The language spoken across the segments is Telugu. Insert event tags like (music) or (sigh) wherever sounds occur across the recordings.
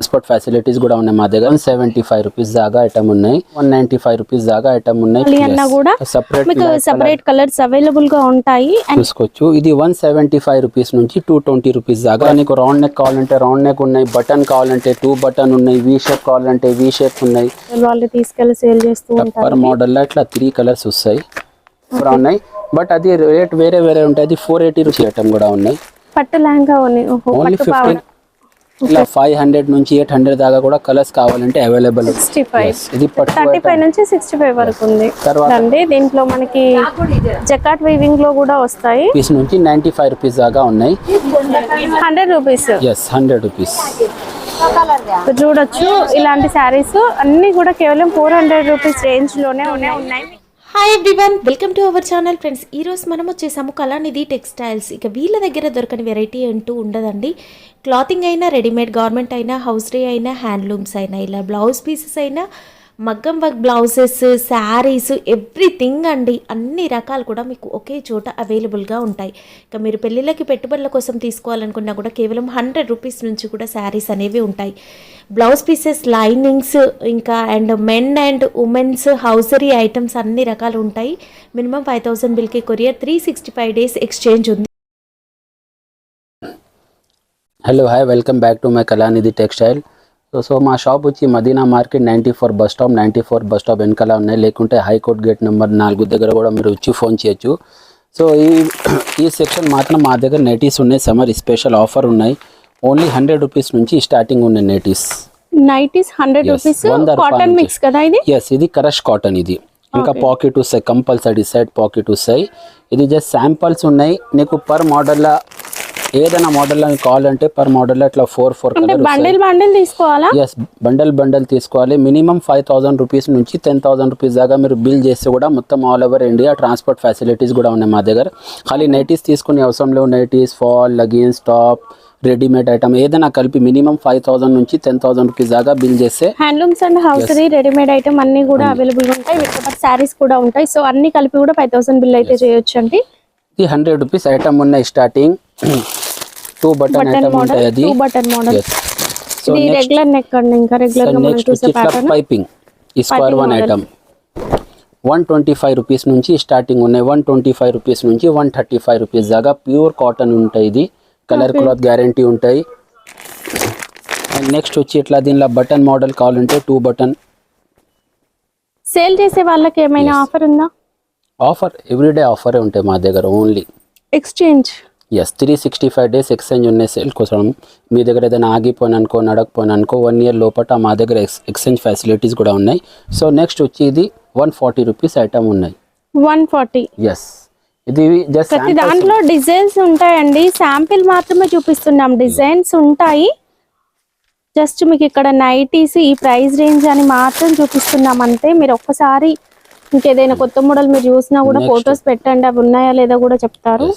ట్రాన్స్పోర్ట్ ఫెసిలిటీస్ కూడా ఉన్నాయి మా దగ్గర. వన్ సెవెంటీ ఫైవ్ రూపీస్ దాకా ఐటమ్ ఉన్నాయి. వన్ నైన్టీ ఫైవ్ రూపీస్ దాకా ఐటమ్ ఉన్నాయి కూడా సపరేట్ కలర్స్ అవైలబుల్గా ఉంటాయి. చూసుకోవచ్చు. ఇది వన్ సెవెంటీ ఫైవ్ రూపీస్ నుంచి టూ ట్వంటీ రూపీస్ దాకా. నీకు రౌండ్ నెక్ కావాలంటే రౌండ్ నెక్ ఉన్నాయి. బటన్ కావాలంటే టూ బటన్ ఉన్నాయి. వి షేప్ కావాలంటే వి షేప్ ఉన్నాయి. వాళ్ళు తీసుకెళ్ళి సేల్ చేస్తూ ఉంటారు. పర్ మోడల్లో ఇట్లా త్రీ కలర్స్ వస్తాయి. ఉన్నాయి. బట్ అది రేట్ వేరే వేరే ఉంటాయి. అది ఫోర్ ఎయిటీ రూపీస్ ఐటమ్ కూడా ఉన్నాయి. పట్టు లెహంగా ఓన్లీ. ఫిఫ్టీన్ ఇలా ఫైవ్ హండ్రెడ్ నుంచి ఎయిట్ హండ్రెడ్ దాకా కూడా కలర్స్ కావాలంటే అవైలబుల్ ఇది థర్టీ ఫైవ్ నుంచి సిక్స్టీ ఫైవ్ వరకు ఉంది అండి దీంట్లో మనకి జకాట్ వీవింగ్లో కూడా వస్తాయి. పీస్ నుంచి నైంటీ ఫైవ్ రూపీస్ దాకా ఉన్నాయి. Hundred rupees yes hundred rupees చూడొచ్చు ఇలాంటి శారీస్ అన్ని కూడా కేవలం ఫోర్ హండ్రెడ్ రూపీస్ రేంజ్లోనే ఉన్నాయి. Hi everyone welcome to our channel friends ఈరోజు మనం వచ్చేసాము కళానిధి టెక్స్టైల్స్ ఇక వీళ్ళ దగ్గర దొరకని వెరైటీ అంటూ ఉండదండి. క్లాతింగ్ అయినా రెడీమేడ్ గార్మెంట్ అయినా హౌస్రీ అయినా హ్యాండ్లూమ్స్ అయినా ఇలా బ్లౌజ్ పీసెస్ అయినా మగ్గం వర్క్ బ్లౌజెస్ శారీస్ ఎవ్రీథింగ్ అండి. అన్ని రకాలు కూడా మీకు ఒకే చోట అవైలబుల్గా ఉంటాయి. ఇక మీరు పెళ్ళిళ్ళకి పెట్టుబడుల కోసం తీసుకోవాలనుకున్నా కూడా కేవలం హండ్రెడ్ రూపీస్ నుంచి కూడా శారీస్ అనేవి ఉంటాయి. బ్లౌజ్ పీసెస్ లైనింగ్స్ ఇంకా and men and womens hosiery items అన్ని రకాలు ఉంటాయి. Minimum five thousand బిల్కి courier three sixty five days exchange ఉంది hello hi welcome back to my Kalanidhi textile so so మా షాప్ వచ్చి Madina market ninety four bus stop ninety four bus stop వెనకాల ఉన్నాయి. లేకుంటే హైకోర్ట్ గేట్ నెంబర్ నాలుగు దగ్గర కూడా మీరు వచ్చి ఫోన్ చేయొచ్చు. సో ఈ ఈ సెక్షన్ మాత్రం మా దగ్గర నెటీస్ ఉన్నాయి. సమ్మర్ స్పెషల్ ఆఫర్ ఉన్నాయి. ఓన్లీ హండ్రెడ్ రూపీస్ నుంచి స్టార్టింగ్ ఉన్నాయి nighties. Nighties hundred rupees cotton. Mix కదా ఇది? ఎస్ ఇది కరష్ కాటన్ ఇది. ఇంకా పాకెట్ వస్తాయి కంపల్సరీ సైడ్ పాకెట్ వస్తాయి. ఇది జస్ట్ శాంపల్స్ ఉన్నాయి. నీకు పర్ మోడల్లో ఏదైనా మోడల్లో కావాలంటే పర్ మోడల్లో ఇట్లా ఫోర్ ఫోర్ బండిల్ బండిల్ తీసుకోవాలా? ఎస్ బండల్ బండల్ తీసుకోవాలి. మినిమం ఫైవ్ థౌసండ్ రూపీస్ నుంచి టెన్ థౌసండ్ రూపీస్ దాకా మీరు బిల్ చేస్తే కూడా మొత్తం all over India transport facilities కూడా ఉన్నాయి మా దగ్గర. ఖాళీ నైటీస్ తీసుకునే అవసరం లేవు. Nighties fall leggings top readymade item ఏదైనా కలిపి మినిమం ఫైవ్ థౌసండ్ నుంచి టెన్ థౌసండ్ రూపీస్ దాకా బిల్ చేస్తే handlooms and hosiery readymade item అన్ని కూడా అవైలబుల్ ఉంటాయి. వీటితో పాటు శారీస్ కూడా ఉంటాయి. సో అన్ని కలిపి కూడా ఫైవ్ థౌసండ్ బిల్ అయితే చేయొచ్చు అండి ఇది హండ్రెడ్ రూపీస్ ఐటమ్ ఉన్నాయి స్టార్టింగ్ టూ బటన్ ఐటమ్ ఉంటాయి అది. Button model. So regular neck అండి ఇంకా రెగ్యులర్గా మనం నెక్స్ట్ చూసే వచ్చి ఇట్లా ప్యాటర్న్ పైపింగ్ ఈ square one. Item one twenty five rupees నుంచి స్టార్టింగ్ ఉన్నాయి. వన్ ట్వంటీ ఫైవ్ రూపీస్ నుంచి వన్ థర్టీ ఫైవ్ రూపీస్ దాకా ప్యూర్ కాటన్ ఉంటాయి ఇది. కలర్ క్లాత్ గ్యారంటీ ఉంటాయి. అండ్ నెక్స్ట్ వచ్చి ఇట్లా దీనిలో బటన్ మోడల్ కావాలంటే టూ బటన్ సేల్ చేసే వాళ్ళకి ఏమైనా ఆఫర్ ఉందా? ఆఫర్ ఎవ్రీడే ఆఫరే ఉంటాయి మా దగ్గర only. Exchange yes three sixty five days exchange ఉన్నాయి సేల్ కోసం. మీ దగ్గర ఏదైనా ఆగిపోయిన అనుకో నడకపోయిన అనుకో వన్ ఇయర్ లోపల మా దగ్గర ఎక్స్ ఎక్స్చేంజ్ ఫెసిలిటీస్ కూడా ఉన్నాయి. సో నెక్స్ట్ వచ్చి ఇది వన్ ఫార్టీ రూపీస్ ఐటమ్ ఉన్నాయి. వన్ ఫార్టీ ఎస్ ఇది జస్ట్ ప్రతి దాంట్లో డిజైన్స్ ఉంటాయండి. శాంపిల్ మాత్రమే చూపిస్తున్నాం. డిజైన్స్ ఉంటాయి. జస్ట్ మీకు ఇక్కడ నైటీస్ ఈ ప్రైస్ రేంజ్ అని మాత్రం చూపిస్తున్నాం అంతే. మీరు ఒక్కసారి ఇంకేదైనా కొత్త మోడల్ మీరు చూసినా కూడా. ఫొటోస్ పెట్టండి. అవి ఉన్నాయా లేదా కూడా చెప్తారు.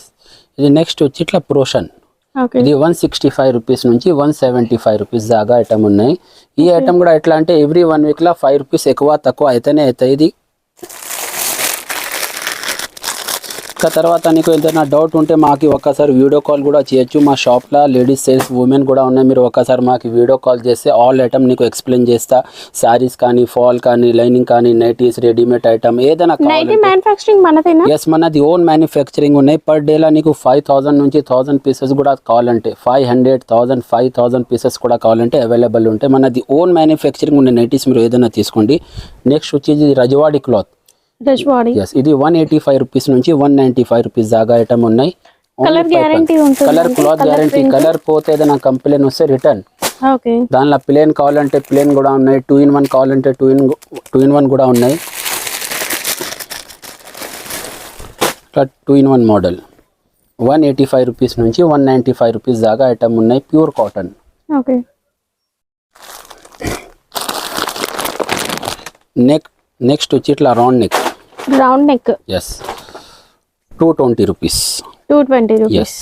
ఇది నెక్స్ట్ వచ్చి ఇట్లా ప్రోషన్ ఓకే ఇది వన్ సిక్స్టీ ఫైవ్ రూపీస్ నుంచి వన్ సెవెంటీ ఫైవ్ రూపీస్ దాకా ఐటమ్ ఉన్నాయి. ఈ ఐటమ్ కూడా ఎట్లా అంటే ఎవ్రీ వన్ వీక్లో ఫైవ్ రూపీస్ ఎక్కువ తక్కువ అయితేనే అవుతాయి ఇది ఇంకా తర్వాత నీకు ఏదైనా డౌట్ ఉంటే మాకు ఒక్కసారి వీడియో కాల్ కూడా చేయొచ్చు. మా షాప్లో లేడీస్ సేల్స్ ఉమెన్ కూడా ఉన్నాయి. మీరు ఒక్కసారి మాకు వీడియో కాల్ చేస్తే ఆల్ ఐటమ్ నీకు ఎక్స్ప్లెయిన్ చేస్తా. శారీస్ కానీ ఫాల్ కానీ లైనింగ్ కానీ నైటీస్ రెడీమేడ్ ఐటమ్ ఏదైనా ఎస్ మనది ఓన్ మ్యానుఫ్యాక్చరింగ్ ఉన్నాయి. పర్ డేలో నీకు ఫైవ్ థౌసండ్ నుంచి థౌసండ్ పీసెస్ కూడా కావాలంటే five hundred thousand five thousand pieces కూడా కావాలంటే అవైలబుల్ ఉంటాయి మనది ఓన్ మ్యానుఫ్యాక్చరింగ్ ఉన్న నైటీస్ మీరు ఏదైనా తీసుకోండి. నెక్స్ట్ వచ్చేది రజవాడి క్లాత్ ఎస్ ఇది వన్ ఎయిటీ ఫైవ్ రూపీస్ నుంచి వన్ నైంటీ ఫైవ్ రూపీస్ దాకా ఐటమ్ ఉన్నాయి. Guarantee ఉంటుంది కలర్ క్లాత్ గ్యారంటీ. కలర్ పోతే ఏదైనా కంప్లైంట్ వస్తే రిటర్న్ దానిలో ప్లేన్ కావాలంటే ప్లేన్ కూడా ఉన్నాయి. టూ ఇన్ వన్ కావాలంటే two in two in one కూడా ఉన్నాయి. ఇట్లా two in one model one eighty five rupees నుంచి వన్ నైంటీ ఫైవ్ రూపీస్ దాకా ఐటమ్ ఉన్నాయి. ప్యూర్ కాటన్ నెక్ నెక్స్ట్ వచ్చి ఇట్లా round neck round neck yes two twenty rupees two twenty rupees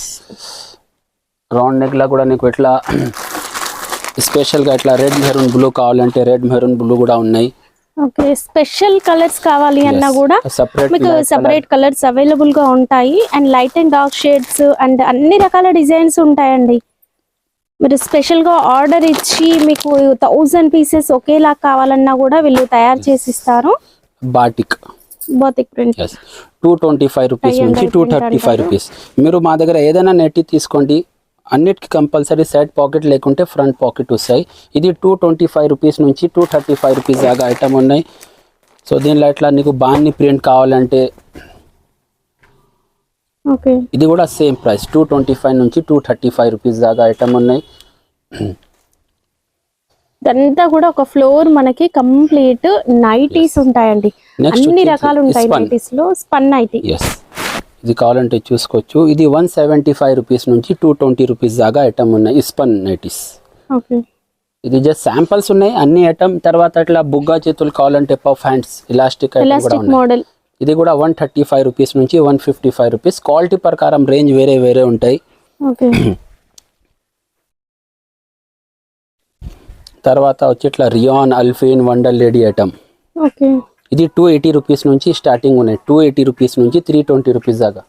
round నెక్లో కూడా నీకు ఇట్లా స్పెషల్గా ఇట్లా రెడ్ మెరూన్ బ్లూ కావాలంటే రెడ్ మెరూన్ బ్లూ కూడా ఉన్నాయి. ఓకే స్పెషల్ కలర్స్ కావాలి అన్నా. కూడా మీకు. సెపరేట్ కలర్స్ అవైలబుల్గా ఉంటాయి. And light and dark shades and అన్ని రకాల డిజైన్స్ ఉంటాయండి. మీరు స్పెషల్గా ఆర్డర్ ఇచ్చి మీకు థౌజండ్ పీసెస్ ఒకేలా కావాలన్నా కూడా వీళ్ళు తయారు చేసి ఇస్తారు batik batik print two twenty five rupees నుంచి టూ థర్టీ ఫైవ్. రూపీస్ మీరు మా దగ్గర ఏదైనా నెట్టి తీసుకోండి. అన్నిటికి కంపల్సరీ సైడ్ పాకెట్ లేకుంటే ఫ్రంట్ పాకెట్ వస్తాయి. ఇది టూ ట్వంటీ ఫైవ్ రూపీస్ నుంచి టూ థర్టీ ఫైవ్ రూపీస్ దాకా ఐటమ్ ఉన్నాయి. సో దీనిలో ఇట్లా నీకు బాన్ని ప్రింట్ కావాలంటే ఇది కూడా same price two twenty five నుంచి టూ థర్టీ ఫైవ్ రూపీస్ దాకా ఐటమ్ ఉన్నాయి. ఇదంతా కూడా ఒక ఫ్లోర్ మనకి కంప్లీట్ నైటీస్ ఉంటాయండి. అన్ని రకాలు ఉంటాయి. నైటీస్లో స్పన్ నైటీ. ఎస్ ఇది కావాలంటే చూసుకోవచ్చు. ఇది వన్ సెవెంటీ ఫైవ్ రూపీస్ నుంచి టూ ట్వంటీ రూపీస్ దాకా ఐటమ్ ఉన్నాయి ఇస్పన్ నైటీస్. ఓకే. ఇది జస్ట్ శాంపిల్స్ ఉన్నాయి అన్ని ఐటమ్. తర్వాత ఇట్లా బుగ్గా చేతులు కావాలంటే పఫ్ హ్యాండ్స్ ఇలాస్టిక్ మోడల్ ఇది కూడా వన్ థర్టీ ఫైవ్ రూపీస్ నుంచి one fifty five rupees. Quality ప్రకారం రేంజ్ వేరే వేరే ఉంటాయి. ఓకే. తర్వాత వచ్చి ఇట్లా రియాన్ అల్ఫీన్ వండర్ లేడీ ఐటమ్ ఓకే. ఇది టూ ఎయిటీ రూపీస్ నుంచి స్టార్టింగ్ ఉన్నాయి. టూ ఎయిటీ రూపీస్ నుంచి త్రీ ట్వంటీ రూపీస్ దాకా.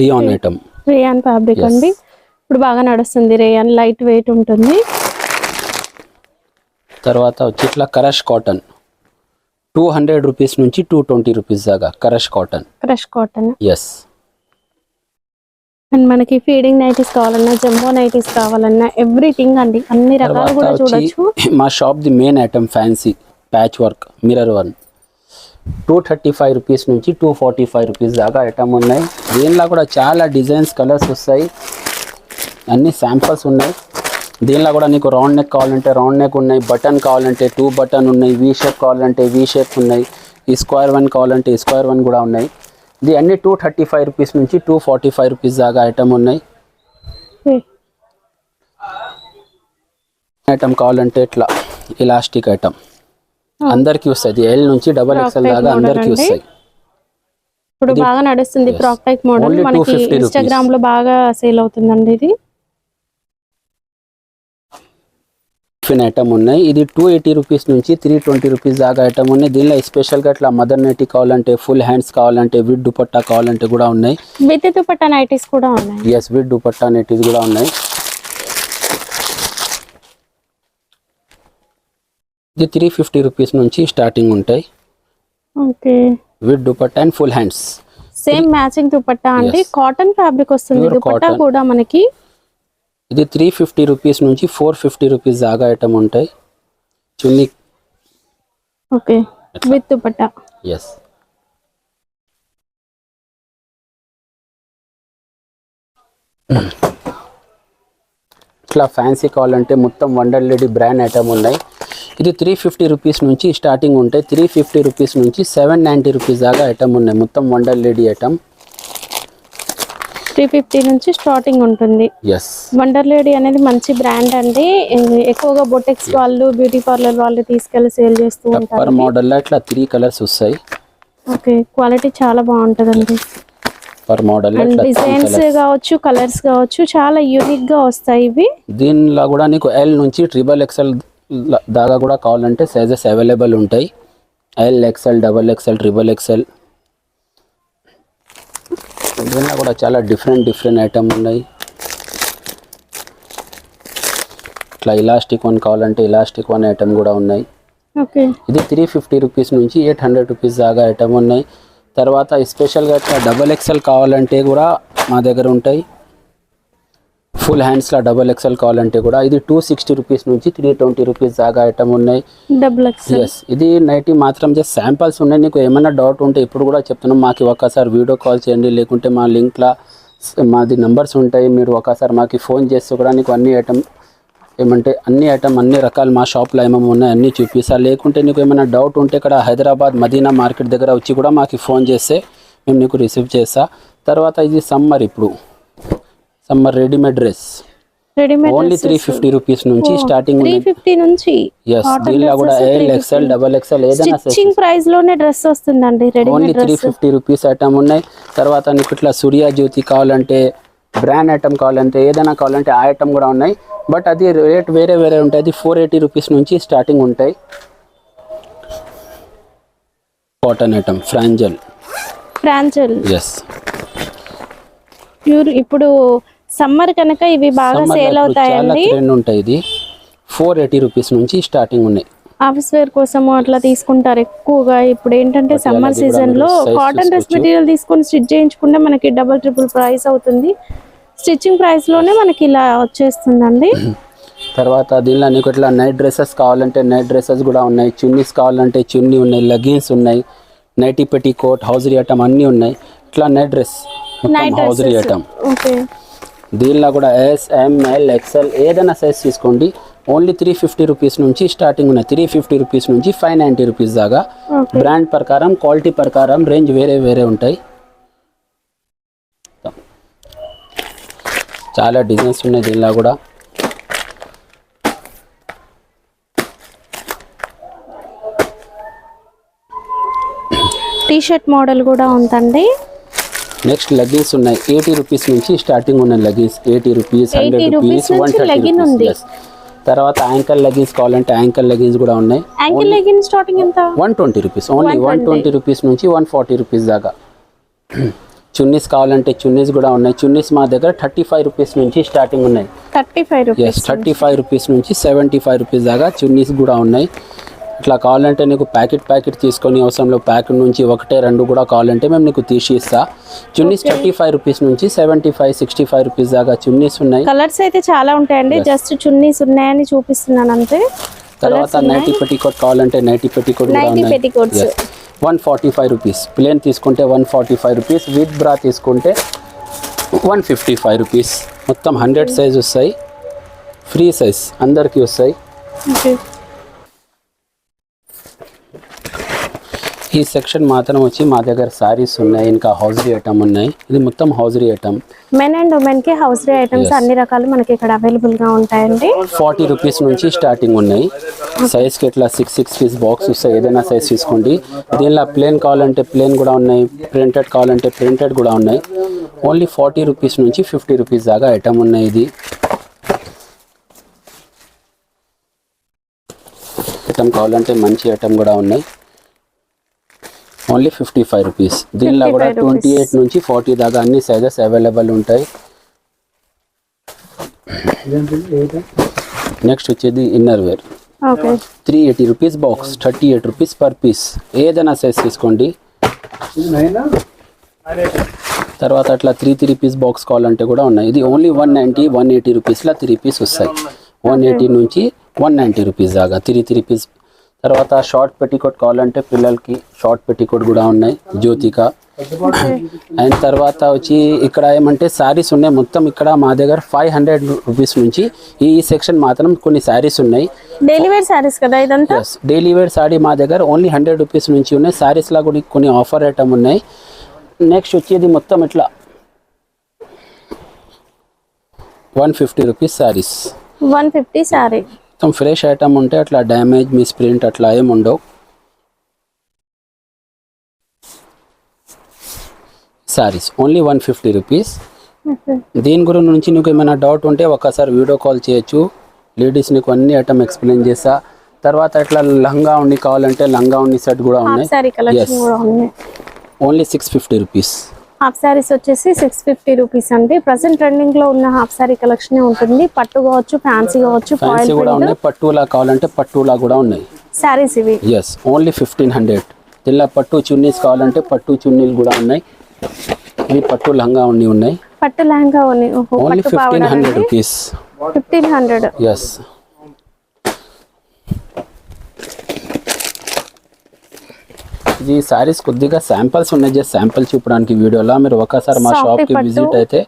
Rayon item rayon fabric. అండి. ఇప్పుడు బాగా నడుస్తుంది రేయాన్ లైట్ వెయిట్ ఉంటుంది. తర్వాత వచ్చి ఇట్లా crush cotton two hundred rupees నుంచి టూ ట్వంటీ రూపీస్ దాకా. Crush cotton. Crush cotton. Yes and మనకి ఫీడింగ్ నైటీస్ కావాలన్నా జంబో నైటీస్ కావాలన్నా ఎవ్రీథింగ్ అండి. అన్ని రకాలు కూడా చూడొచ్చు. (laughs) మా shop the main item fancy patch work mirror one. Two thirty five rupees నుంచి టూ ఫార్టీ ఫైవ్ రూపీస్ దాకా ఐటమ్ ఉన్నాయి. దీనిలో కూడా చాలా డిజైన్స్ కలర్స్ వస్తాయి. అన్ని శాంపుల్స్ ఉన్నాయి. దీనిలో కూడా నీకు రౌండ్ నెక్ కావాలంటే రౌండ్ నెక్ ఉన్నాయి బటన్ కావాలంటే టూ బటన్ ఉన్నాయి వీ షేప్ కావాలంటే వీ షేప్ ఉన్నాయి ఈ స్క్వేర్ వన్ కావాలంటే ఈ స్క్వేర్ వన్ కూడా ఉన్నాయి. ఇది అన్ని టూ థర్టీ ఫైవ్ రూపీస్ నుంచి టూ ఫార్టీ ఫైవ్ రూపీస్ దాకా ఐటమ్ ఉన్నాయి. ఐటమ్ కావాలంటే ఇట్లా ఇలాస్టిక్ ఐటమ్ అందరికి వస్తుంది ఎల్ నుంచి డబల్ ఎక్స్ఎల్ దాకా అందరికి. వస్తాయి. ఇప్పుడు బాగా నడుస్తుంది టైప్ మోడల్ మనకి 250 rupees. ఇన్స్టాగ్రామ్లో బాగా సేల్ అవుతుందండి ఇది. టిఫిన్ ఐటమ్ ఉన్నాయి. ఇది టూ ఎయిటీ రూపీస్ నుంచి త్రీ ట్వంటీ రూపీస్ దాకా ఐటమ్ ఉన్నాయి. దీనిలో స్పెషల్గా ఇట్లా మదర్ నెట్టి కావాలంటే ఫుల్ హ్యాండ్స్ కావాలంటే విడ్ దుపట్టా కావాలంటే కూడా ఉన్నాయి. విత్ దుపట్టా నైటీస్ కూడా ఉన్నాయి. ఎస్ విడ్ దుపట్టా నెట్టిస్ కూడా ఉన్నాయి. ఇది త్రీ ఫిఫ్టీ రూపీస్ నుంచి స్టార్టింగ్ ఉంటాయి. Okay with dupatta and full hands same matching dupatta అండి. కాటన్ ఫ్యాబ్రిక్ వస్తుంది. దుపట్టా. కూడా మనకి ఇది త్రీ ఫిఫ్టీ రూపీస్ నుంచి ఫోర్ ఫిఫ్టీ రూపీస్ దాకా ఐటమ్ ఉంటాయి. Chunni okay. With dupatta? Yes ఇట్లా ఫ్యాన్సీ కావాలంటే మొత్తం వండర్ లేడీ బ్రాండ్ ఐటమ్ ఉన్నాయి. ఇది త్రీ ఫిఫ్టీ రూపీస్ నుంచి స్టార్టింగ్ ఉంటాయి. త్రీ ఫిఫ్టీ రూపీస్ నుంచి సెవెన్ నైంటీ రూపీస్ దాకా ఐటమ్ ఉన్నాయి. మొత్తం Wonder Lady item three fifty నుంచి స్టార్టింగ్ ఉంటుంది. వండర్ లేడీ అనేది మంచి బ్రాండ్ అండి. ఎక్కువగా బొటెక్స్ వాళ్ళు బ్యూటీ పార్లర్ వాళ్ళు తీసుకెళ్ళి సేల్ చేస్తూ ఉంటారు. మోడల్లో ఇట్లా త్రీ కలర్స్ వస్తాయి. ఓకే క్వాలిటీ చాలా బాగుంటదండి. Per three designs. కావచ్చు కలర్స్ కావచ్చు చాలా యూనిక్గా వస్తాయి ఇవి. దీనిలో కూడా నీకు ఎల్ నుంచి ట్రిపుల్ ఎక్స్ఎల్ దాకా కూడా కావాలంటే సైజెస్ అవైలబుల్ ఉంటాయి. L XL double XL triple XL దీనిలో కూడా చాలా డిఫరెంట్ డిఫరెంట్ ఐటమ్ ఉన్నాయి. ఇట్లా ఇలాస్టిక్ వన్ కావాలంటే ఇలాస్టిక్ వన్ ఐటమ్ కూడా ఉన్నాయి. ఓకే. ఇది త్రీ ఫిఫ్టీ రూపీస్ నుంచి ఎయిట్ హండ్రెడ్ రూపీస్ దాకా ఐటమ్ ఉన్నాయి. తర్వాత స్పెషల్గా ఇట్లా డబల్ ఎక్స్ఎల్ కావాలంటే కూడా మా దగ్గర ఉంటాయి. ఫుల్ హ్యాండ్స్లో డబల్ ఎక్స్ఎల్ కావాలంటే కూడా ఇది టూ సిక్స్టీ రూపీస్ నుంచి త్రీ ట్వంటీ రూపీస్ దాకా ఐటమ్ ఉన్నాయి. డబుల్ ఎక్స్ ఎస్ ఇది నైటీ మాత్రం జస్ట్ శాంపిల్స్ ఉన్నాయి. నీకు ఏమైనా డౌట్ ఉంటే ఇప్పుడు కూడా చెప్తున్నాం. మాకు ఒక్కసారి వీడియో కాల్ చేయండి. లేకుంటే మా లింక్లో మాది నంబర్స్ ఉంటాయి. మీరు ఒకసారి మాకు ఫోన్ చేస్తే కూడా నీకు అన్ని ఐటమ్ ఏమంటే అన్ని ఐటమ్ అన్ని రకాలు మా షాప్లో ఏమేమి ఉన్నాయి అన్నీ చూపిస్తా. లేకుంటే నీకు ఏమైనా డౌట్ ఉంటే ఇక్కడ హైదరాబాద్ మదీనా మార్కెట్ దగ్గర వచ్చి కూడా మాకు ఫోన్ చేస్తే మేము నీకు రిసీవ్ చేస్తా. తర్వాత ఇది సమ్మర్ ఇప్పుడు. Summer readymade dress. Readymade only three fifty rupees నుంచి స్టార్టింగ్ త్రీ ఫిఫ్టీ నుంచి ఎస్ దీనిలో కూడా dresses L 350. XL double XL ఏదైనా స్టిచ్చింగ్ ప్రైస్లోనే డ్రెస్ వస్తుందండి only three fifty rupees item ఉన్నాయి. తర్వాత నీకు ఇట్లా సూర్య జ్యోతి కావాలంటే బ్రాండ్ ఐటమ్ కావాలంటే ఏదైనా కావాలంటే ఆ ఐటమ్ కూడా ఉన్నాయి. బట్ అది రేట్ వేరే వేరే ఉంటాయి. అది ఫోర్ ఎయిటీ రూపీస్ నుంచి స్టార్టింగ్ ఉంటాయి. కాటన్ ఐటమ్ ఫ్రాంజల్ ఫ్రాంచల్ ఎస్ ప్యూర్ ఇప్పుడు సమ్మర్ కనుక ఇవి బాగా సేల్ అవుతాయండి. ట్రెండ్ ఉంటాయి ఇది. ఫోర్ ఎయిటీ రూపీస్ నుంచి స్టార్టింగ్ ఉన్నాయి. ఆఫీస్ వేర్ కోసం అట్లా తీసుకుంటారు ఎక్కువగా. ఇప్పుడు ఏంటంటే సమ్మర్ సీజన్లో కాటన్ డ్రెస్. మెటీరియల్ తీసుకొని స్టిచ్ చేయించుకుంటే మనకి డబల్ ట్రిపుల్ ప్రైస్ అవుతుంది. స్టిచ్చింగ్ ప్రైస్లోనే మనకి ఇలా వచ్చేస్తుందండి. (clears throat) తర్వాత దీనిలో నీకు ఇట్లా నైట్ డ్రెస్సెస్ కావాలంటే నైట్ డ్రెస్సెస్ కూడా ఉన్నాయి. చున్నీస్ కావాలంటే చున్నీ ఉన్నాయి లెగిన్స్ ఉన్నాయి నైటీ పెట్టి కోట్ హౌజరీ ఐటమ్ అన్నీ ఉన్నాయి. ఇట్లా night dress hosiery item okay దీనిలో కూడా ఎస్ ఎంఎల్ ఎక్స్ఎల్ ఏదైనా సైజ్ తీసుకోండి. ఓన్లీ త్రీ ఫిఫ్టీ రూపీస్ నుంచి స్టార్టింగ్ ఉన్నాయి త్రీ ఫిఫ్టీ రూపీస్ నుంచి ఫైవ్ నైంటీ రూపీస్ దాకా. బ్రాండ్ ప్రకారం క్వాలిటీ ప్రకారం రేంజ్ వేరే వేరే ఉంటాయి. చాలా డిజైన్స్ ఉన్నాయి దీనిలో కూడా. టీ షర్ట్ మోడల్ కూడా ఉందండి. నెక్స్ట్ లెగిన్స్ ఉన్నాయి. ఎయిటీ రూపీస్ నుంచి స్టార్టింగ్ ఉన్నాయి leggings eighty rupees 80 hundred rupees rupees one legging ఉంది. తర్వాత యాంకల్ లెగిన్స్ కావాలంటే యాంకల్ లెగిన్స్ కూడా ఉన్నాయి. యాంకిల్ స్టార్టింగ్ ఎంత? One twenty rupees only one twenty rupees నుంచి వన్ ఫార్టీ రూపీస్ దాకా. చున్నీస్ కావాలంటే చున్నీస్ కూడా ఉన్నాయి. చున్నీస్ మా దగ్గర థర్టీ ఫైవ్ రూపీస్ నుంచి స్టార్టింగ్ ఉన్నాయి. Thirty five rupees thirty five rupees నుంచి సెవెంటీ ఫైవ్ రూపీస్ దాకా చున్నీస్ కూడా ఉన్నాయి. ఇట్లా కావాలంటే నీకు ప్యాకెట్ ప్యాకెట్ తీసుకొని అవసరంలో ప్యాకెట్ నుంచి ఒకటే రెండు కూడా కావాలంటే మేము నీకు తీసి ఇస్తా. చున్నీస్ థర్టీ ఫైవ్ రూపీస్ నుంచి seventy five sixty five rupees దాకా చున్నీస్ ఉన్నాయి. కలర్స్ అయితే చాలా ఉంటాయండి. జస్ట్ చున్నీస్ ఉన్నాయని చూపిస్తున్నాను అంతే. తర్వాత నైటీ పెట్టికోట్ కావాలంటే nighty petticoat one forty five rupees. Plain తీసుకుంటే one forty five rupees. With bra తీసుకుంటే వన్ ఫిఫ్టీ ఫైవ్ రూపీస్. మొత్తం హండ్రెడ్ సైజ్ వస్తాయి. ఫ్రీ సైజ్ అందరికీ వస్తాయి. ఈ సెక్షన్ మాత్రం వచ్చి మా దగ్గర సారీస్ ఉన్నాయి ఇంకా హౌజరీ ఐటమ్ ఉన్నాయి. ఇది మొత్తం హౌజరీ ఐటమ్. మెన్ అండ్ ఉమెన్కి డే ఐటమ్స్ అన్ని రకాలు మనకి ఇక్కడ అవైలబుల్గా ఉంటాయండి. ఫార్టీ రూపీస్ నుంచి స్టార్టింగ్ ఉన్నాయి. సైజ్కి ఇట్లా సిక్స్ సిక్స్ పీస్ బాక్స్ వస్తాయి ఏదైనా సైజ్ తీసుకోండి. దీనిలో ప్లేన్ కావాలంటే ప్లేన్ కూడా ఉన్నాయి ప్రింటెడ్ కావాలంటే ప్రింటెడ్ కూడా ఉన్నాయి. ఓన్లీ ఫార్టీ రూపీస్ నుంచి ఫిఫ్టీ రూపీస్ దాకా ఐటమ్ ఉన్నాయి ఇది. ఐటమ్ కావాలంటే మంచి ఐటమ్ కూడా ఉన్నాయి. Only fifty five rupees. దీనిలో కూడా 55 ట్వంటీ ఎయిట్ నుంచి ఫార్టీ దాకా అన్ని సైజెస్ అవైలబుల్ ఉంటాయి. నెక్స్ట్ వచ్చేది inner wear three eighty rupees box thirty eight rupees per piece ఏదైనా సైజ్ తీసుకోండి. తర్వాత అట్లా త్రీ త్రీ పీస్ బాక్స్ కావాలంటే కూడా ఉన్నాయి. ఇది only one ninety one eighty రూపీస్లో త్రీ పీస్ వస్తాయి. వన్ ఎయిటీ నుంచి వన్ నైంటీ రూపీస్ దాకా. త్రీ త్రీ పీస్ తర్వాత షార్ట్ పెట్టికోట్ కావాలంటే పిల్లలకి షార్ట్ పెట్టికోట్ కూడా ఉన్నాయి జ్యోతిక. అండ్ తర్వాత వచ్చి ఇక్కడ ఏమంటే శారీస్ ఉన్నాయి మొత్తం ఇక్కడ మా దగ్గర ఫైవ్ హండ్రెడ్ రూపీస్ నుంచి ఈ సెక్షన్ మాత్రం కొన్ని శారీస్ ఉన్నాయి. డైలీ వేర్ సారీస్ కదా ఇదంతా? డైలీ వేర్ సాడీ మా దగ్గర ఓన్లీ హండ్రెడ్ రూపీస్ నుంచి ఉన్నాయి. శారీస్లో కూడా కొన్ని ఆఫర్ ఐటమ్ ఉన్నాయి. నెక్స్ట్ వచ్చేది మొత్తం ఇట్లా one fifty rupees saris one fifty sari మొత్తం ఫ్రెష్ ఐటమ్ ఉంటే అట్లా డ్యామేజ్ మిస్ ప్రింట్ అట్లా ఏమి ఉండవు. Saris only one fifty rupees దీని గురించి నుంచి నీకు ఏమైనా డౌట్ ఉంటే ఒకసారి వీడియో కాల్ చేయొచ్చు. లేడీస్ నీకు అన్ని ఐటమ్ ఎక్స్ప్లెయిన్ చేస్తా. తర్వాత ఇట్లా లంగా ఉండి కావాలంటే లంగా ఉండి సెట్ కూడా ఉన్నాయి. Only six fifty rupees half saris వచ్చేసి సిక్స్ ఫిఫ్టీ రూపీస్ అండి. ప్రజెంట్ ట్రెండింగ్లో ఉన్న హాఫ్ సారీ కలెక్షన్ ఉంటుంది. పట్టు కావచ్చు ఫ్యాన్సీ కావచ్చు ఫ్యాన్సీ కూడా ఉన్నాయి. పట్టులా కావాలంటే పట్టులా కూడా ఉన్నాయి. సారీస్ ఇవి. ఎస్ ఓన్లీ ఫిఫ్టీన్ హండ్రెడ్ దీనిలో పట్టు చున్నీస్ కావాలంటే పట్టు చున్నీలు కూడా ఉన్నాయి. ఇవి పట్టు లంగా ఉండి ఉన్నాయి. పట్టు లెహంగా ఉన్నాయి ఓహో only fifteen hundred rupees fifteen hundred yes ఇది సారీస్ కొద్దిగా శాంపిల్స్ ఉన్నాయి. జస్ట్ శాంపిల్ చూపడానికి వీడియోలో మీరు ఒకసారి మా షాప్కి. విజిట్ అయితే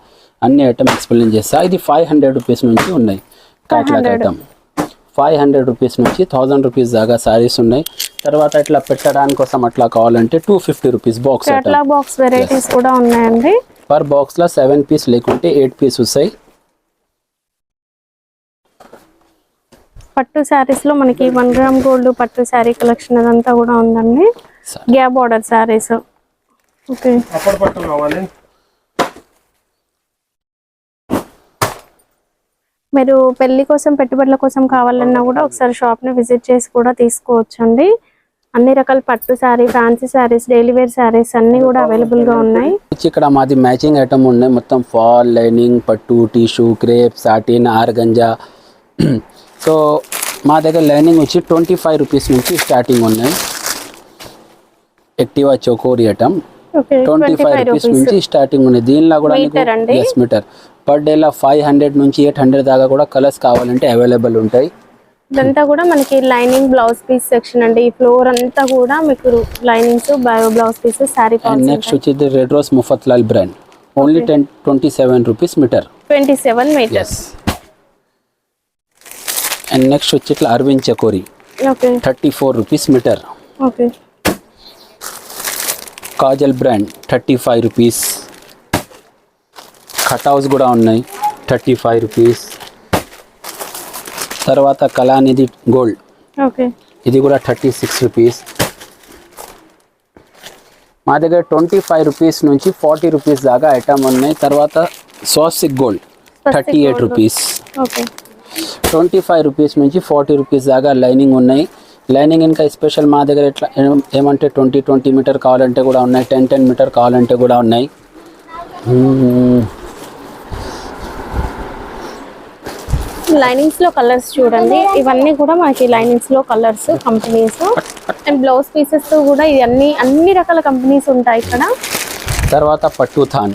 అన్ని ఐటమ్ ఎక్స్ప్లెయిన్ చేస్తా. ఇది ఫైవ్ హండ్రెడ్ రూపీస్ నుంచి ఉన్నాయి. Catalogue item five hundred rupees నుంచి థౌజండ్ రూపీస్ దాకా సారీస్ ఉన్నాయి. తర్వాత ఇట్లా పెట్టడానికి కోసం అట్లా కావాలంటే two fifty rupees box box varieties కూడా ఉన్నాయండి. పర్ బాక్స్లో సెవెన్ పీస్ లేకుంటే ఎయిట్ పీస్ వస్తాయి. పట్టు శారీస్లో మనకి వన్ గ్రామ్ గోల్డ్ పట్టు శారీ కలెక్షన్ అదంతా కూడా ఉందండి. గ్యాప్ బార్డర్ శారీస్ ఓకే మీరు పెళ్ళి కోసం పెట్టుబడుల కోసం కావాలన్నా కూడా ఒకసారి షాప్ని విజిట్ చేసి కూడా తీసుకోవచ్చు అండి అన్ని రకాల పట్టు sari fancy saris daily wear saris అన్ని కూడా అవైలబుల్గా ఉన్నాయి. ఇక్కడ మాది మ్యాచింగ్ ఐటమ్ ఉన్నాయి మొత్తం ఫాల్ లైనింగ్ పట్టు tissue crepe satin organza so మా దగ్గర లైనింగ్ వచ్చి ట్వంటీ ఫైవ్ రూపీస్ నుంచి స్టార్టింగ్ ఉన్నాయి. ఎక్టివా చోకోరి item okay twenty five rupees నుంచి స్టార్టింగ్ ఉన్నాయి. దీనిలో కూడా? ఎస్ మీటర్ పర్ డేలో ఫైవ్ హండ్రెడ్ నుంచి ఎయిట్ హండ్రెడ్ దాకా కూడా కలర్స్ కావాలంటే అవైలబుల్ ఉంటాయి. ఇదంతా కూడా మనకి లైనింగ్ బ్లౌజ్ పీస్ సెక్షన్ అండి. ఈ ఫ్లోర్ అంతా కూడా మీకు linings blouse piece sari next వచ్చేది red rose Mafatlal brand only ten twenty seven rupees metre twenty seven metres and next వచ్చి ఇట్లా Arvind చకోరి thirty four rupees metre. Okay. Kajal brand thirty five rupees. కటౌస్ కూడా ఉన్నాయి థర్టీ ఫైవ్ రూపీస్. తర్వాత కళానిధి గోల్డ్. ఇది కూడా థర్టీ సిక్స్ రూపీస్. మా దగ్గర ట్వంటీ ఫైవ్ రూపీస్ నుంచి ఫార్టీ రూపీస్ దాకా ఐటమ్ ఉన్నాయి. తర్వాత Swastik gold thirty eight rupees. Okay. Twenty five rupees నుంచి ఫార్టీ రూపీస్ దాకా లైనింగ్ ఉన్నాయి. లైనింగ్ ఇంకా స్పెషల్ మా దగ్గర ఎట్లా ఏమంటే ట్వంటీ ట్వంటీ మీటర్ కావాలంటే కూడా ఉన్నాయి. టెన్ టెన్ మీటర్ కావాలంటే కూడా ఉన్నాయి. మ్మ్. లైనింగ్స్లో కలర్స్ చూడండి. ఇవన్నీ కూడా మనకి లైనింగ్స్లో colours companies and blouse pieces కూడా ఇవన్నీ అన్ని రకాల కంపెనీస్ ఉంటాయి ఇక్కడ. తర్వాత పట్టు థాన్.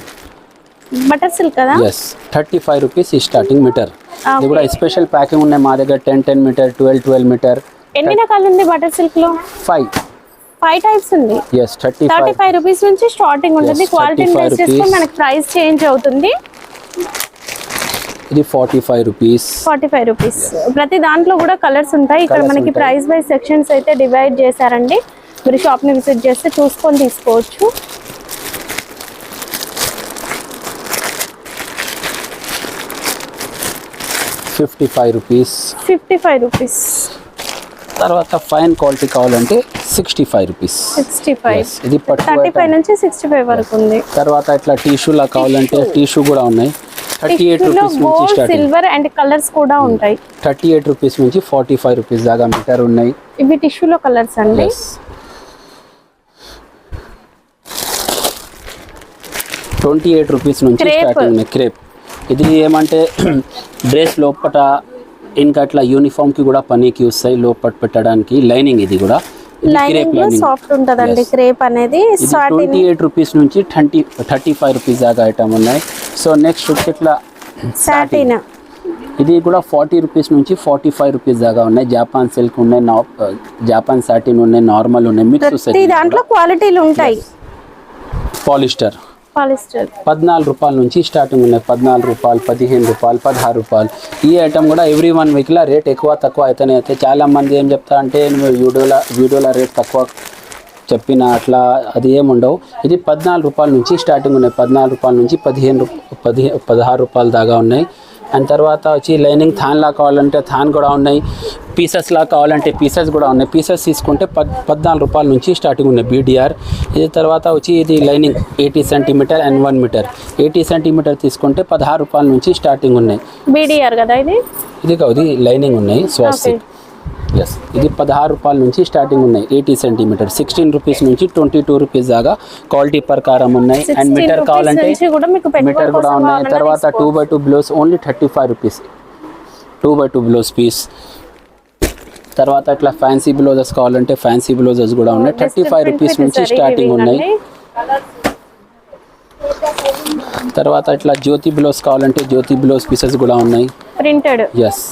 బటర్ సిల్క్ కదా? Yes thirty five rupees starting metre ఇది కూడా స్పెషల్ ప్యాకింగ్ ఉన్నాయి మా దగ్గర. Ten ten metre twelve twelve metre ఎన్ని రకాలు ఉంది బటర్ సిల్క్లో ఫైవ్ ఫైవ్ టైప్స్ ఉంది? Yes thirty thirty five rupees నుంచి స్టార్టింగ్ ఉంటుంది. క్వాలిటీని 35 బేస్ చేసుకొని. మనకి ప్రైస్ చేంజ్ అవుతుంది. ఇది forty five rupees forty five rupees ప్రతి దాంట్లో కూడా కలర్స్ ఉంటాయి. ఇక్కడ మనకి. ప్రైస్ వైజ్ సెక్షన్స్ అయితే డివైడ్ చేశారండి. మీరు షాప్ని విజిట్ చేస్తే చూసుకొని తీసుకోవచ్చు. Fifty five rupees. Fifty five rupees. తర్వాత ఫైన్ క్వాలిటీ కావాలంటే sixty five rupees. Sixty five. ఇది థర్టీ ఫైవ్. నుంచి సిక్స్టీ ఫైవ్ వరకు ఉంది. తర్వాత ఇట్లా టిష్యూలా కావాలంటే టిష్యూ కూడా ఉన్నాయి. థర్టీ ఎయిట్ రూపీస్ నుంచి సిల్వర్ అండ్ కలర్స్ కూడా ఉంటాయి. థర్టీ ఎయిట్ రూపీస్ నుంచి ఫార్టీ ఫైవ్ రూపీస్ దాకా మీటర్ ఉన్నాయి. ఇవి టిష్యూలో కలర్స్ అండి. ట్వంటీ ఎయిట్ రూపీస్ నుంచి. స్టార్టింగ్ క్రేప్ ఇది ఏమంటే (clears throat) డ్రెస్ లోపట ఇంకా అట్లా యూనిఫామ్కి కూడా పనికి వస్తాయి లోపట పెట్టడానికి లైనింగ్ ఇది కూడా. లైనింగ్ సాఫ్ట్ ఉంటదండి. క్రేప్ అనేది ట్వంటీ ఎయిట్ రూపీస్ నుంచి థర్టీ థర్టీ ఫైవ్ రూపీస్ దాకా ఐటమ్ ఉన్నాయి. సో నెక్స్ట్ వచ్చి ఇట్లా సాటిన్ ఇది కూడా ఫార్టీ రూపీస్ నుంచి ఫార్టీ ఫైవ్ రూపీస్ దాకా ఉన్నాయి. జాపాన్ సిల్క్ ఉన్నాయి జాపాన్ సాటిన్ ఉన్నాయి నార్మల్ ఉన్నాయి మిక్స్ దాంట్లో క్వాలిటీలు ఉంటాయి. పాలిస్టర్ పద్నాలుగు రూపాయల నుంచి స్టార్టింగ్ ఉన్నాయి. పద్నాలుగు రూపాయలు పదిహేను రూపాయలు పదహారు రూపాయలు. ఈ ఐటమ్ కూడా ఎవ్రీ వన్ వీక్లో రేట్ ఎక్కువ తక్కువ అయితేనే అయితే చాలా మంది ఏం చెప్తారంటే నువ్వు వీడియోలో వీడియోలో రేట్ తక్కువ చెప్పిన అట్లా అది ఏముండవు ఇది పద్నాలుగు రూపాయల నుంచి స్టార్టింగ్ ఉన్నాయి. పద్నాలుగు రూపాయల నుంచి పదిహేను రూప పదిహే పదహారు రూపాయల దాకా ఉన్నాయి. అండ్ తర్వాత వచ్చి లైనింగ్ థాన్లా కావాలంటే థాన్ కూడా ఉన్నాయి. పీసెస్లా కావాలంటే పీసెస్ కూడా ఉన్నాయి. పీసెస్ తీసుకుంటే పద్ పద్నాలుగు రూపాయల నుంచి స్టార్టింగ్ ఉన్నాయి బీడిఆర్ ఇది తర్వాత వచ్చి ఇది lining eighty centimetre and one metre eighty centimetre తీసుకుంటే పదహారు రూపాయల నుంచి స్టార్టింగ్ ఉన్నాయి. బీడిఆర్ కదా ఇది? ఇది కాదు లైనింగ్ ఉన్నాయి స్వాస్టిక్ ఎస్ ఇది పదహారు రూపాయల నుంచి స్టార్టింగ్ ఉన్నాయి. ఎయిటీ సెంటీమీటర్ సిక్స్టీన్ రూపీస్ నుంచి ట్వంటీ టూ రూపీస్ దాకా క్వాలిటీ ప్రకారం ఉన్నాయి. అండ్ 16 మీటర్ కావాలంటే మీటర్ కూడా ఉన్నాయి. తర్వాత two by two blouse only thirty five rupees two by two blouse piece తర్వాత ఇట్లా ఫ్యాన్సీ బ్లౌజెస్ కావాలంటే ఫ్యాన్సీ బ్లౌజెస్ కూడా ఉన్నాయి. థర్టీ ఫైవ్ రూపీస్ నుంచి స్టార్టింగ్ ఉన్నాయి. తర్వాత ఇట్లా జ్యోతి బ్లౌజ్ కావాలంటే జ్యోతి బ్లౌజ్ పీసెస్ కూడా ఉన్నాయి. ప్రింటెడ్ ఎస్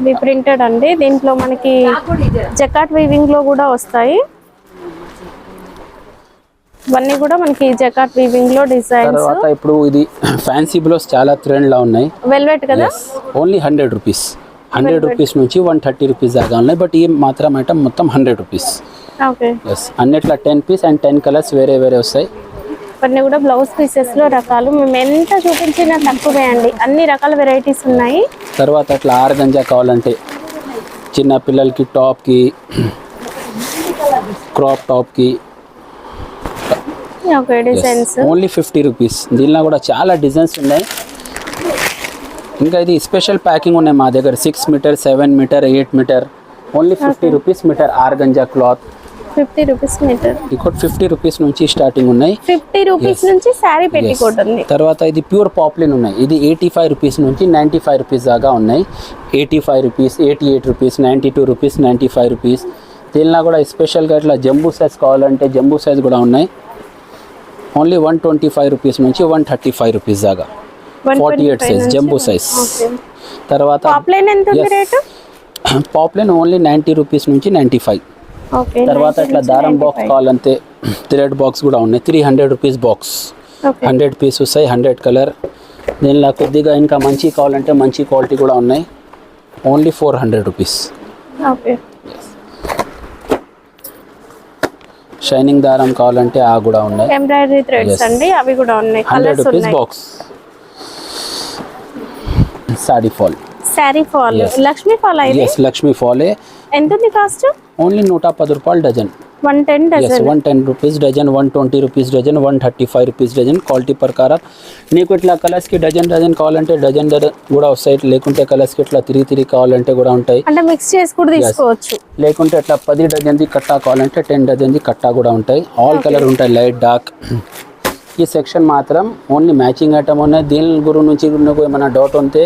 ఇది ప్రింటెడ్ అండి. దీంట్లో మనకి జకాట్ వీవింగ్లో కూడా వస్తాయి. ఇవన్నీ కూడా మనకి జకాట్ వీవింగ్లో డిజైన్స్ తర్వాత ఇప్పుడు ఇది ఫ్యాన్సీ బ్లౌజ్ చాలా ట్రెండ్లో ఉన్నాయి. వెల్వెట్ కదా? Only hundred rupees hundred rupees నుంచి వన్ థర్టీ రూపీస్ దాకా ఉన్నాయి. బట్ ఈ మాత్రం ఐటమ్ మొత్తం హండ్రెడ్ రూపీస్ అన్నిట్లో ten piece and ten colours వేరే వేరే వస్తాయి. ఇవన్నీ కూడా బ్లౌజ్ పీసెస్లో రకాలు. మేము ఎంత చూపించినా తక్కువే అండి. అన్ని రకాల వెరైటీస్ ఉన్నాయి. తర్వాత అట్లా ఆరుగంజా కావాలంటే చిన్న పిల్లలకి టాప్కి crop టాప్కి okay designs only fifty rupees దీనిలో కూడా చాలా డిజైన్స్ ఉన్నాయి. ఇంకా ఇది స్పెషల్ ప్యాకింగ్ ఉన్నాయి మా దగ్గర. Six meter seven meter eight meter only fifty rupees meter organza cloth fifty rupees meter. ఇంకోటి ఫిఫ్టీ రూపీస్ నుంచి స్టార్టింగ్ ఉన్నాయి. Fifty rupees. నుంచి శారీ ఉంది. తర్వాత ఇది ప్యూర్ పాప్లిన్ ఉన్నాయి. ఇది ఎయిటీ ఫైవ్ రూపీస్ నుంచి నైంటీ ఫైవ్ రూపీస్ దాకా ఉన్నాయి. Eighty five rupees eighty eight rupees ninety two rupees ninety five rupees. దీనిలో కూడా స్పెషల్గా ఇట్లా జంబూ సైజ్ కావాలంటే జంబూ సైజ్ కూడా ఉన్నాయి. Only one twenty five rupees నుంచి వన్ థర్టీ ఫైవ్ రూపీస్ దాకా. Forty eight size jumbo size తర్వాత పాప్లైన్ ఓన్లీ నైంటీ రూపీస్ నుంచి నైంటీ ఫైవ్. తర్వాత ఇట్లా దారం బాక్స్ కావాలంటే థ్రెడ్ బాక్స్ కూడా ఉన్నాయి. Three hundred rupees box hundred piece వస్తాయి హండ్రెడ్ కలర్ దీనిలో కొద్దిగా ఇంకా మంచి కావాలంటే మంచి క్వాలిటీ కూడా ఉన్నాయి. Only four hundred rupees shining దారం కావాలంటే ఆ కూడా ఉన్నాయి. Embroidery threads Yes. అండి అవి కూడా ఉన్నాయి. Hundred rupees box sari fall sari fall. Lakshmi fall Lakshmi ఫాలే ఎంత ఉంది కాస్ట్ ఓన్లీ నూట పది రూపాయలు dozen. One ten dozen. One ten rupees dozen one twenty rupees dozen one thirty five rupees dozen quality ప్రకారం. నీకు ఇట్లా కలర్స్కి డజన్ డజన్ కావాలంటే డజన్ డజన్ కూడా వస్తాయి. లేకుంటే కలర్స్కి ఇట్లా తిరిగి తిరిగి కావాలంటే కూడా ఉంటాయి. అంటే మిక్స్ చేసి కూడా తీసుకోవచ్చు. లేకుంటే ఇట్లా పది డజన్ది కట్టా కావాలంటే టెన్ డజన్ది కట్టా కూడా ఉంటాయి. ఆల్ కలర్ ఉంటాయి. లైట్ డార్క్ ఈ సెక్షన్ మాత్రం ఓన్లీ మ్యాచింగ్ ఐటమ్ ఉన్నాయి. దీని గురించి నుంచి మీకు ఏమైనా డౌట్ ఉంటే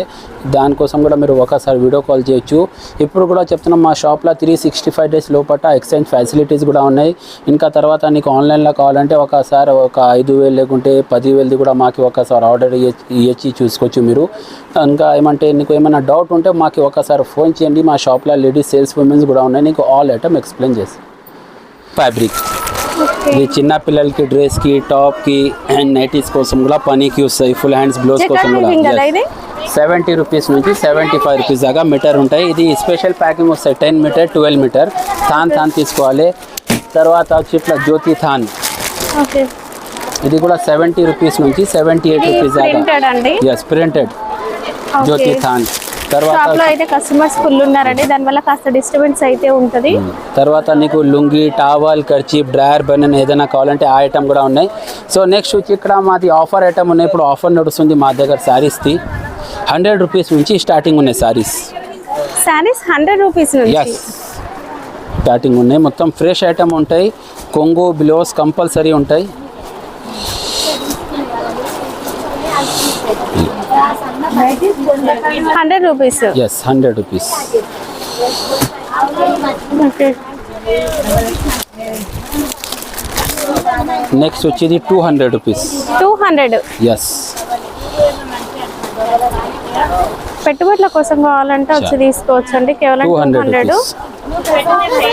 దానికోసం కూడా మీరు ఒకసారి వీడియో కాల్ చేయొచ్చు. ఇప్పుడు కూడా చెప్తున్నాం మా షాప్లో త్రీ సిక్స్టీ ఫైవ్ డేస్ లోపల ఎక్స్చేంజ్ ఫెసిలిటీస్ కూడా ఉన్నాయి. ఇంకా తర్వాత నీకు ఆన్లైన్లో కావాలంటే ఒకసారి ఒక ఐదు వేలు లేకుంటే పదివేలది కూడా మాకు ఒకసారి ఆర్డర్ ఇచ్చి చూసుకోవచ్చు మీరు. ఇంకా ఏమంటే నీకు ఏమైనా డౌట్ ఉంటే మాకు ఒకసారి ఫోన్ చేయండి. మా షాప్లో లేడీస్ సేల్స్ ఉమెన్స్ కూడా ఉన్నాయి. నీకు ఆల్ ఐటమ్ ఎక్స్ప్లెయిన్ చేసి ఫ్యాబ్రిక్ ఇది చిన్న పిల్లలకి డ్రెస్కి టాప్కి అండ్ నైటీస్ కోసం కూడా పనికి వస్తాయి ఫుల్ హ్యాండ్స్ బ్లౌజ్ కోసం కూడా. సెవెంటీ రూపీస్ నుంచి సెవెంటీ ఫైవ్ రూపీస్ దాకా మీటర్ ఉంటాయి. ఇది స్పెషల్ ప్యాకింగ్ వస్తాయి టెన్ మీటర్ ట్వెల్వ్ మీటర్ థాన్ థాన్ తీసుకోవాలి. తర్వాత వచ్చి ఇట్లా జ్యోతి థాన్ ఇది కూడా సెవెంటీ రూపీస్ నుంచి సెవెంటీ ఎయిట్ రూపీస్ దాకా. ఎస్ ప్రింటెడ్ జ్యోతి థాన్ షాప్లో అయితే కస్టమర్స్ ఫుల్ ఉన్నారండి. దానివల్ల కాస్త డిస్టర్బెన్స్ అయితే ఉంటది. తర్వాత నీకు లుంగి టావల్ కర్చీప్ డ్రైయర్ బనన్ ఏదైనా కావాలంటే ఆ ఐటమ్ కూడా ఉన్నాయి. సో నెక్స్ట్ వచ్చి ఇక్కడ మాది ఆఫర్ ఐటమ్ ఉన్నాయి. ఇప్పుడు ఆఫర్ నడుస్తుంది మా దగ్గర శారీస్ది హండ్రెడ్ రూపీస్ నుంచి స్టార్టింగ్ ఉన్నాయి శారీస్ శారీస్ హండ్రెడ్ రూపీస్ నుంచి? స్టార్టింగ్ ఉన్నాయి. మొత్తం ఫ్రెష్ ఐటమ్ ఉంటాయి. కొంగు బ్లౌజ్ కంపల్సరీ ఉంటాయి. Hundred rupees. Yes hundred rupees okay. Next వచ్చేది two hundred rupees two hundred yes పెట్టుబడుల కోసం కావాలంటే వచ్చి తీసుకోవచ్చు అండి కేవలం టూ హండ్రెడ్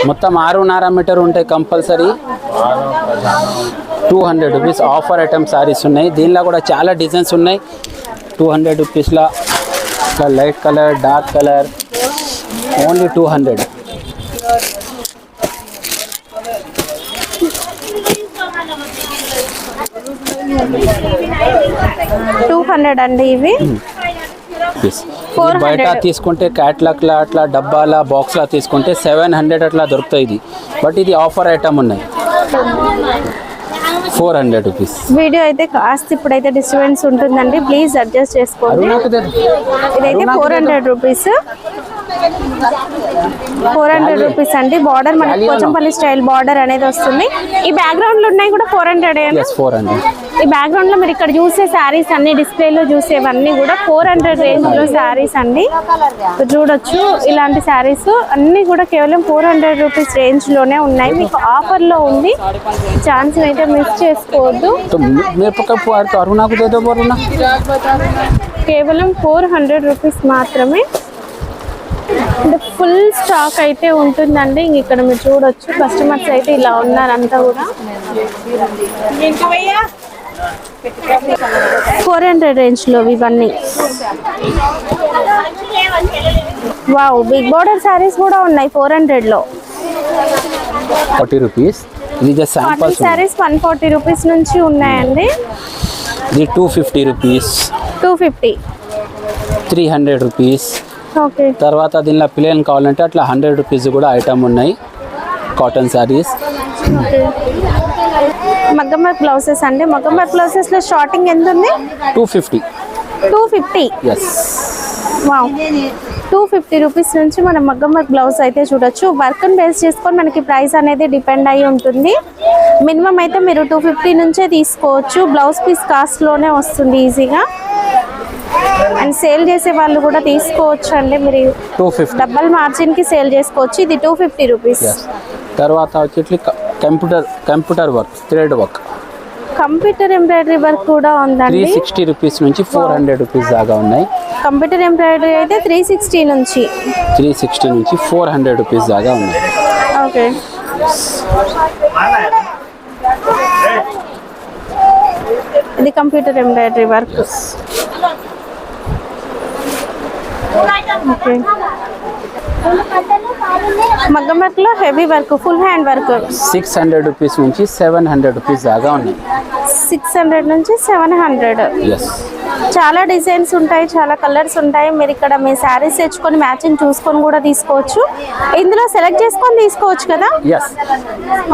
మొత్తం ఆరున్నర మీటర్ ఉంటాయి compulsory. Two hundred rupees offer item saris ఉన్నాయి. దీనిలో కూడా చాలా డిజైన్స్ ఉన్నాయి. టూ హండ్రెడ్ రూపీస్లో ఇట్లా light colour dark colour only two hundred two hundred అండి ఇవి. 400. బయట తీసుకుంటే క్యాట్లాక్లా అట్లా డబ్బాల బాక్స్లా తీసుకుంటే సెవెన్ హండ్రెడ్ అట్లా దొరుకుతాయి ఇది. బట్ ఇది ఆఫర్ ఐటమ్ ఉన్నాయి. Four hundred rupees. వీడియో అయితే కాస్త ఇప్పుడైతే డిస్టర్బెన్స్ ఉంటుందండి. ప్లీజ్ అడ్జస్ట్ చేసుకోండి. ఇదైతే four hundred rupees. Four hundred rupees అండి. బార్డర్ మనకి పోచంపల్లి స్టైల్ బార్డర్ అనేది వస్తుంది. ఈ బ్యాక్గ్రౌండ్లో ఉన్నాయి కూడా ఫోర్ హండ్రెడ్ ఫోర్ హండ్రెడ్ ఈ బ్యాక్గ్రౌండ్లో మీరు ఇక్కడ చూసే శారీస్ అన్ని డిస్ప్లేలో చూసేవన్నీ కూడా ఫోర్ హండ్రెడ్ రేంజ్లో శారీస్ అండి. చూడొచ్చు ఇలాంటి శారీస్ అన్ని కూడా కేవలం ఫోర్ హండ్రెడ్ రూపీస్ రేంజ్లోనే ఉన్నాయి. మీకు ఆఫర్లో ఉంది. ఛాన్స్ అయితే మిస్ చేసుకోవద్దు. కేవలం ఫోర్ హండ్రెడ్ రూపీస్ మాత్రమే అంటే ఫుల్ స్టాక్ అయితే ఉంటుందండి. ఇంక ఇక్కడ మీరు చూడొచ్చు. కస్టమర్స్ అయితే ఇలా ఉన్నారు అంతా కూడా ఫోర్ హండ్రెడ్ రేంజ్లో ఇవన్నీ. వావ్ బిగ్ బోర్డర్ శారీస్ కూడా ఉన్నాయి ఫోర్ హండ్రెడ్లో. ఫార్టీ రూపీస్ ఇది just saris one forty rupees నుంచి ఉన్నాయండి. ఇది two fifty rupees two fifty three hundred rupees తర్వాత దీనిలో ప్లేన్ కావాలంటే అట్లా హండ్రెడ్ రూపీస్ కూడా ఐటమ్ ఉన్నాయి. కాటన్ శారీస్ మగ్గం వర్క్ బ్లౌజెస్ అండి. మగ్గం వర్క్ బ్లౌజెస్లో స్టార్టింగ్ ఎంత ఉంది two fifty two fifty yes two fifty rupees నుంచి మనం మగ్గం వర్క్ బ్లౌజ్ అయితే చూడొచ్చు. వర్క్ని బేస్ చేసుకొని మనకి ప్రైస్ అనేది డిపెండ్ అయి ఉంటుంది. మినిమం అయితే మీరు టూ ఫిఫ్టీ నుంచే తీసుకోవచ్చు. బ్లౌజ్ పీస్ కాస్ట్లోనే వస్తుంది ఈజీగా అండ్ సేల్ చేసే వాళ్ళు కూడా తీసుకోవచ్చు అండి మీరు టూ ఫిఫ్టీ డబల్ మార్జిన్కి సేల్ చేసుకోవచ్చు. ఇది టూ ఫిఫ్టీ రూపీస్ తర్వాత వచ్చేట్లు computer computer work thread work. Computer embroidery work కూడా త్రీ ఉందండి సిక్స్టీ రూపీస్ నుంచి ఫోర్ హండ్రెడ్ రూపీస్ దాకా ఉన్నాయి. కంప్యూటర్ ఎంబ్రాయిడరీ అయితే త్రీ సిక్స్టీ నుంచి. త్రీ సిక్స్టీ నుంచి ఫోర్ హండ్రెడ్ రూపీస్ దాకా ఉన్నాయి. ఓకే ఇది కంప్యూటర్ ఎంబ్రాయిడరీ వర్క్ ఓకే మగ్గం వర్క్లో heavy work full hand work six hundred rupees నుంచి సెవెన్ హండ్రెడ్ రూపీస్ దాకా ఉన్నాయి. సిక్స్ హండ్రెడ్ నుంచి సెవెన్ హండ్రెడ్ ఎస్ చాలా డిజైన్స్ ఉంటాయి చాలా కలర్స్ ఉంటాయి. మీరు ఇక్కడ మీ శారీస్ తెచ్చుకొని మ్యాచింగ్ చూసుకొని కూడా తీసుకోవచ్చు. ఇందులో సెలెక్ట్ చేసుకొని తీసుకోవచ్చు కదా?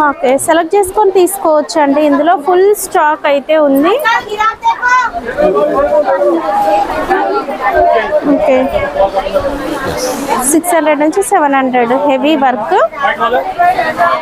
ఓకే సెలెక్ట్ చేసుకొని తీసుకోవచ్చు అండి. ఇందులో ఫుల్ స్టాక్ అయితే ఉంది. ఓకే సిక్స్ హండ్రెడ్ నుంచి సెవెన్ హండ్రెడ్ హెవీ వర్క్